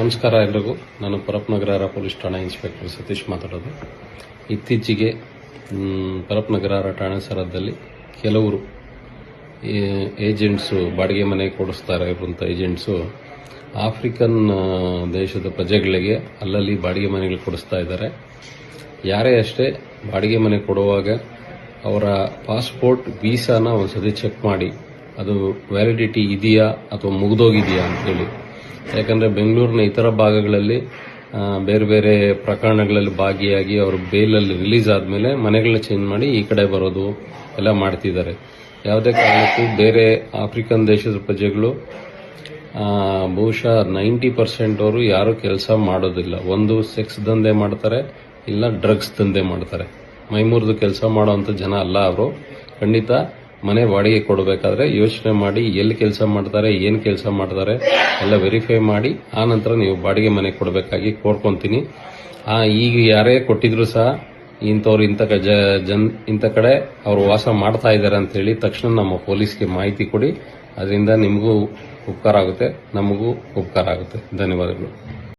ನಮಸ್ಕಾರ ಎಲ್ರಿಗೂ. ನಾನು ಪರಪ್ನಗರ ಪೊಲೀಸ್ ಠಾಣೆ ಇನ್ಸ್ಪೆಕ್ಟರ್ ಸತೀಶ್ ಮಾತಾಡೋದು. ಇತ್ತೀಚೆಗೆ ಪರಪ್ನಗರ ಠಾಣೆ ಸರದಲ್ಲಿ ಕೆಲವರು ಏಜೆಂಟ್ಸು ಬಾಡಿಗೆ ಮನೆ ಕೊಡಿಸ್ತಾ ಇರುವಂಥ ಏಜೆಂಟ್ಸು ಆಫ್ರಿಕನ್ ದೇಶದ ಪ್ರಜೆಗಳಿಗೆ ಅಲ್ಲಲ್ಲಿ ಬಾಡಿಗೆ ಮನೆಗಳು ಕೊಡಿಸ್ತಾ ಇದ್ದಾರೆ. ಯಾರೇ ಅಷ್ಟೇ ಬಾಡಿಗೆ ಮನೆ ಕೊಡುವಾಗ ಅವರ ಪಾಸ್ಪೋರ್ಟ್ ವೀಸಾನ ಒಂದ್ಸತಿ ಚೆಕ್ ಮಾಡಿ, ಅದು ವ್ಯಾಲಿಡಿಟಿ ಇದೆಯಾ ಅಥವಾ ಮುಗಿದೋಗಿದೆಯಾ ಅಂತೇಳಿ. ಯಾಕಂದರೆ ಬೆಂಗಳೂರಿನ ಇತರ ಭಾಗಗಳಲ್ಲಿ ಬೇರೆ ಬೇರೆ ಪ್ರಕರಣಗಳಲ್ಲಿ ಭಾಗಿಯಾಗಿ ಅವರು ಬೇಲಲ್ಲಿ ರಿಲೀಸ್ ಆದಮೇಲೆ ಮನೆಗಳನ್ನ ಚೇಂಜ್ ಮಾಡಿ ಈ ಕಡೆ ಬರೋದು ಎಲ್ಲ ಮಾಡ್ತಿದ್ದಾರೆ. ಯಾವುದೇ ಕಾರಣಕ್ಕೂ ಬೇರೆ ಆಫ್ರಿಕನ್ ದೇಶದ ಪ್ರಜೆಗಳು ಬಹುಶಃ ನೈಂಟಿ ಪರ್ಸೆಂಟ್ ಅವರು ಯಾರು ಕೆಲಸ ಮಾಡೋದಿಲ್ಲ. ಒಂದು ಸೆಕ್ಸ್ ದಂಧೆ ಮಾಡ್ತಾರೆ, ಇಲ್ಲ ಡ್ರಗ್ಸ್ ದಂಧೆ ಮಾಡ್ತಾರೆ. ಮೈಮೂರ್ದು ಕೆಲಸ ಮಾಡೋವಂಥ ಜನ ಅಲ್ಲ ಅವರು. ಖಂಡಿತ ಮನೆ ಬಾಡಿಗೆ ಕೊಡಬೇಕಾದ್ರೆ ಯೋಚನೆ ಮಾಡಿ ಎಲ್ಲಿ ಕೆಲಸ ಮಾಡ್ತಾರೆ, ಏನು ಕೆಲಸ ಮಾಡ್ತಾರೆ ಎಲ್ಲ ವೆರಿಫೈ ಮಾಡಿ, ಆ ನಂತರ ನೀವು ಬಾಡಿಗೆ ಮನೆ ಕೊಡಬೇಕಾಗಿ ಕೋರ್ಕೊಂತೀನಿ. ಈಗ ಯಾರೇ ಕೊಟ್ಟಿದ್ರು ಸಹ ಇಂಥವ್ರು ಇಂಥ ಜನ್ ಇಂಥ ಕಡೆ ಅವರು ವಾಸ ಮಾಡ್ತಾ ಇದ್ದಾರೆ ಅಂತ ಹೇಳಿ ತಕ್ಷಣ ನಮ್ಮ ಪೊಲೀಸ್ಗೆ ಮಾಹಿತಿ ಕೊಡಿ. ಅದರಿಂದ ನಿಮಗೂ ಉಪಕಾರ ಆಗುತ್ತೆ, ನಮಗೂ ಉಪಕಾರ ಆಗುತ್ತೆ. ಧನ್ಯವಾದಗಳು.